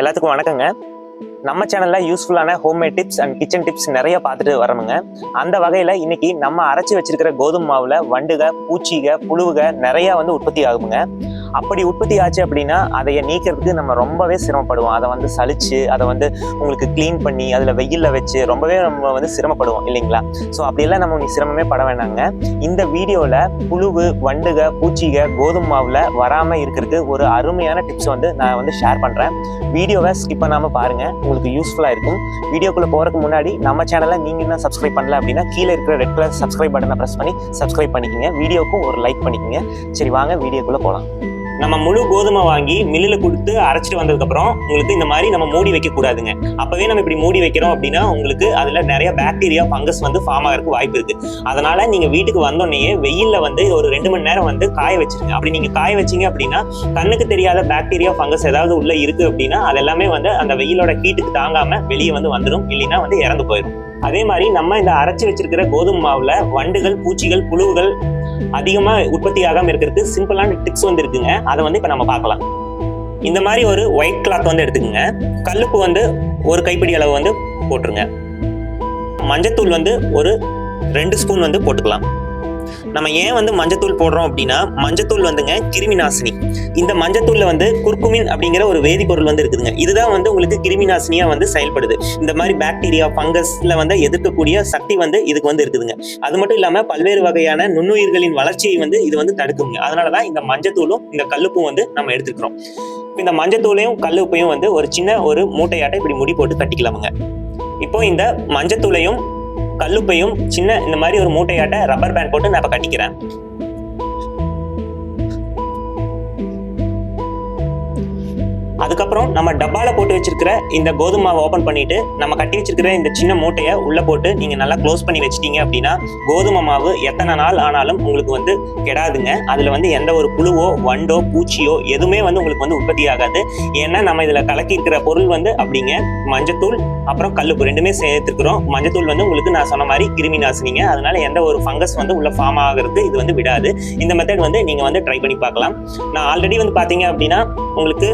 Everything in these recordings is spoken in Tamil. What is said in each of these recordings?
எல்லாத்துக்கும் வணக்கங்க. நம்ம சேனல்ல யூஸ்ஃபுல்லான homemade tips and kitchen tips நிறைய பார்த்துட்டு வரணுங்க அந்த வகையில இன்னைக்கு நம்ம அரைச்சி வச்சிருக்கிற கோதுமை மாவுல வண்டுக பூச்சிக புழுவுக நிறைய வந்து உற்பத்தி ஆகுங்க அப்படி உற்பத்தி ஆச்சு அப்படின்னா அதைய நீக்கிறதுக்கு நம்ம ரொம்பவே சிரமப்படுவோம். அதை வந்து சளிச்சு அதை வந்து உங்களுக்கு க்ளீன் பண்ணி அதில் வெயிலில் வச்சு ரொம்பவே நம்ம வந்து சிரமப்படுவோம் இல்லைங்களா? ஸோ அப்படியெல்லாம் நம்ம சிரமமே பட வேணாங்க. இந்த வீடியோவில் புழுவு வண்டுக பூச்சிக கோதுமை மாவில் வராமல் இருக்கிறதுக்கு ஒரு அருமையான டிப்ஸ் வந்து நான் வந்து ஷேர் பண்ணுறேன் வீடியோவை ஸ்கிப் பண்ணாமல் பாருங்கள் உங்களுக்கு யூஸ்ஃபுல்லாக இருக்கும். வீடியோக்குள்ளே போகிறதுக்கு முன்னாடி நம்ம சேனலை நீங்கள் இன்னும் சப்ஸ்கிரைப் பண்ணல அப்படின்னா கீழே இருக்கிற ரெட் கலர் சப்ஸ்கிரைப் பட்டனை ப்ரெஸ் பண்ணி சப்ஸ்கிரைப் பண்ணிக்கோங்க. வீடியோக்கும் ஒரு லைக் பண்ணிக்கோங்க. சரி வாங்க வீடியோக்குள்ளே போகலாம் நம்ம முழு கோதுமை வாங்கி மில்லில் கொடுத்து அரைச்சிட்டு வந்ததுக்கப்புறம் உங்களுக்கு இந்த மாதிரி நம்ம மூடி வைக்கக்கூடாதுங்க அப்போவே நம்ம இப்படி மூடி வைக்கிறோம் அப்படின்னா உங்களுக்கு அதில் நிறைய பாக்டீரியா ஃபங்கஸ் வந்து ஃபார்ம் ஆகிறதுக்கு வாய்ப்பு இருக்கு. அதனால நீங்கள் வீட்டுக்கு வந்தோடனே வெயில்ல வந்து ஒரு ரெண்டு மணி நேரம் வந்து காய வச்சிருங்க. அப்படி நீங்கள் காய வச்சீங்க அப்படின்னா கண்ணுக்கு தெரியாத பாக்டீரியா ஃபங்கஸ் ஏதாவது உள்ளே இருக்குது அப்படின்னா அது எல்லாமே வந்து அந்த வெயிலோட ஹீட்டுக்கு தாங்காமல் வெளியே வந்து வந்துடும் இல்லைன்னா வந்து இறந்து போயிடும் அதே மாதிரி நம்ம இந்த அரைச்சி வச்சிருக்கிற கோதுமை மாவுல வண்டுகள் பூச்சிகள் புழுவுகள் அதிகமா உற்பத்தி ஆகாம இருக்கிறதுக்கு சிம்பிளான டிப்ஸ் வந்து இருக்குங்க. அதை வந்து இப்ப நம்ம பார்க்கலாம். இந்த மாதிரி ஒரு ஒயிட் கிளாத் வந்து எடுத்துக்கோங்க. கல்லுப்பு வந்து ஒரு கைப்பிடி அளவு வந்து போட்டுருங்க. மஞ்சத்தூள் வந்து ஒரு ரெண்டு ஸ்பூன் வந்து போட்டுக்கலாம். நம்ம ஏன் வந்து மஞ்சத்தூள் போடுறோம் அப்படின்னா மஞ்சத்தூள் வந்துங்க கிருமி நாசினி இந்த மஞ்சத்தூள்ல வந்து குர்குமின் அப்படிங்கிற ஒரு வேதிப்பொருள் வந்து இருக்குதுங்க. இதுதான் வந்து உங்களுக்கு கிருமி நாசினியா வந்து செயல்படுது. இந்த மாதிரி பாக்டீரியா ஃபங்கஸ்ல வந்து எதிர்க்கக்கூடிய சக்தி வந்து இதுக்கு வந்து இருக்குதுங்க. அது மட்டும் இல்லாம பல்வேறு வகையான நுண்ணுயிர்களின் வளர்ச்சியை வந்து இது வந்து தடுக்குங்க. அதனாலதான் இந்த மஞ்சத்தூளும் இந்த கல்லுப்பும் வந்து நம்ம எடுத்துக்கிறோம் இந்த மஞ்சத்தூளையும் கல்லுப்பையும் வந்து ஒரு சின்ன ஒரு மூட்டையாட்டை இப்படி முடி போட்டு கட்டிக்கலாமுங்க இப்போ இந்த மஞ்சத்தூளையும் கல்லுப்பையும் சின்ன இந்த மாதிரி ஒரு மூட்டையாட்ட ரப்பர் பேண்ட் போட்டு நான் இப்போ கட்டிக்கிறேன். அதுக்கப்புறம் நம்ம டப்பால போட்டு வச்சிருக்கிற இந்த கோதுமை மாவை ஓப்பன் பண்ணிட்டு நம்ம கட்டி வச்சிருக்கிற இந்த சின்ன மூட்டையை உள்ள போட்டு நீங்க நல்லா க்ளோஸ் பண்ணி வச்சிட்டீங்க அப்படின்னா கோதுமை மாவு எத்தனை நாள் ஆனாலும் உங்களுக்கு வந்து கெடாதுங்க. அதுல வந்து எந்த ஒரு புழுவோ வண்டோ பூச்சியோ எதுவுமே வந்து உங்களுக்கு வந்து உற்பத்தி ஆகாது. ஏன்னா நம்ம இதுல கலக்கி இருக்கிற பொருள் வந்து அப்படிங்க மஞ்சத்தூள் அப்புறம் கல்லுப்பு ரெண்டுமே சேர்த்துக்கிறோம் மஞ்சத்தூள் வந்து உங்களுக்கு நான் சொன்ன மாதிரி கிருமி நாசினிங்க. அதனால எந்த ஒரு ஃபங்கஸ் வந்து உள்ள ஃபார்ம் ஆகிறது இது வந்து விடாது. இந்த மெத்தட் வந்து நீங்க வந்து ட்ரை பண்ணி பார்க்கலாம். நான் ஆல்ரெடி வந்து பாத்தீங்க அப்படின்னா உங்களுக்கு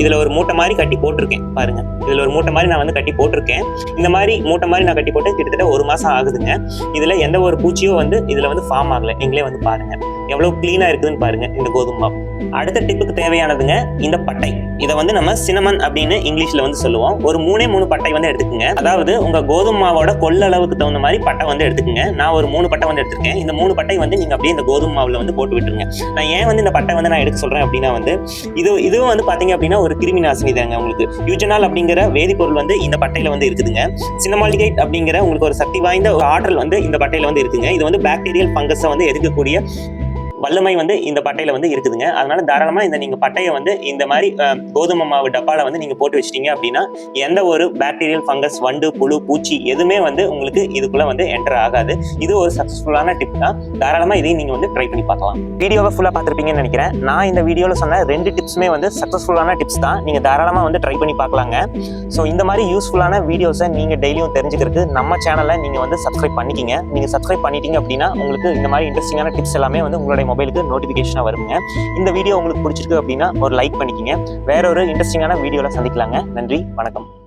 இதில் ஒரு மூட்டை மாதிரி கட்டி போட்டிருக்கேன். பாருங்க. இதில் ஒரு மூட்டை மாதிரி நான் வந்து கட்டி போட்டிருக்கேன். இந்த மாதிரி மூட்டை மாதிரி நான் கட்டி போட்டு கிட்டத்தட்ட ஒரு மாதம் ஆகுதுங்க. இதில் எந்த ஒரு பூச்சியும் வந்து இதில் வந்து ஃபார்ம் ஆகலை. நீங்களே வந்து பாருங்கள் எவ்வளவு கிளீனா இருக்குதுன்னு பாருங்க இந்த கோதுமை மாவு. அடுத்த டிப்புக்கு தேவையானதுங்க இந்த பட்டை. இதை வந்து நம்ம சினமன் அப்படின்னு இங்கிலீஷ்ல வந்து சொல்லுவோம். ஒரு மூணே மூணு பட்டை வந்து எடுத்துக்கங்க. அதாவது உங்க கோதுமை மாவோட கொள்ளளவுக்கு தகுந்த மாதிரி பட்டை வந்து எடுத்துக்கங்க. நான் ஒரு மூணு பட்டை வந்து எடுத்திருக்கேன். இந்த மூணு பட்டை வந்து நீங்க அப்படியே இந்த கோதுமை மாவுல வந்து போட்டு விட்டுருங்க. நான் ஏன் வந்து இந்த பட்டை வந்து நான் எடுக்க சொல்றேன் அப்படின்னா வந்து இது இதுவும் வந்து பாத்தீங்க அப்படின்னா ஒரு கிருமி நாசினி தாங்க உங்களுக்கு. யூஜனால் அப்படிங்கிற வேதிப்பொருள் வந்து இந்த பட்டையில வந்து இருக்குதுங்க. சினமாலிகைட் அப்படிங்கிற உங்களுக்கு ஒரு சக்தி வாய்ந்த ஒரு ஆற்றல் வந்து இந்த பட்டையில வந்து இருக்குங்க. இது வந்து பாக்டீரியல் ஃபங்கஸை வந்து எதிர்க்கக்கூடிய வல்லமை வந்து இந்த பட்டையில வந்து இருக்குதுங்க. அதனால தாராளமா இந்த நீங்க பட்டையை வந்து இந்த மாதிரி கோதுமை மாவு டப்பால வந்து நீங்க போட்டு வச்சிட்டீங்க அப்படின்னா எந்த ஒரு பாக்டீரியல் ஃபங்கஸ் வண்டு புழு பூச்சி எதுவுமே வந்து உங்களுக்கு இதுக்குள்ள வந்து என்டர் ஆகாது. இது ஒரு சக்சஸ்ஃபுல்லான டிப் தான். தாராளமா இதையும் நீங்க வந்து ட்ரை பண்ணி பார்க்கலாம். வீடியோவை ஃபுல்லா பார்த்துருப்பீங்கன்னு நினைக்கிறேன். நான் இந்த வீடியோல சொன்ன ரெண்டு டிப்ஸுமே வந்து சக்சஸ்ஃபுல்லான டிப்ஸ் தான். நீங்க தாராளமா வந்து ட்ரை பண்ணி பார்க்கலாங்க. ஸோ இந்த மாதிரி யூஸ்ஃபுல்லான வீடியோஸை நீங்க டெய்லியும் தெரிஞ்சுக்கிறதுக்கு நம்ம சேனலை நீங்க வந்து சப்ஸ்கிரைப் பண்ணிக்கிங்க. நீங்க சப்ஸ்கிரைப் பண்ணிட்டீங்க அப்படின்னா உங்களுக்கு இந்த மாதிரி இன்ட்ரெஸ்டிங்கான டிப்ஸ் எல்லாமே வந்து உங்களுடைய மொபைலுக்கு நோட்டிஃபிகேஷனாக வருங்க. இந்த வீடியோ உங்களுக்கு பிடிச்சிருக்கு அப்படின்னா ஒரு லைக் பண்ணிக்கோங்க. வேற ஒரு இன்ட்ரெஸ்டிங்கான வீடியோவில் சந்திக்கலாங்க. நன்றி வணக்கம்.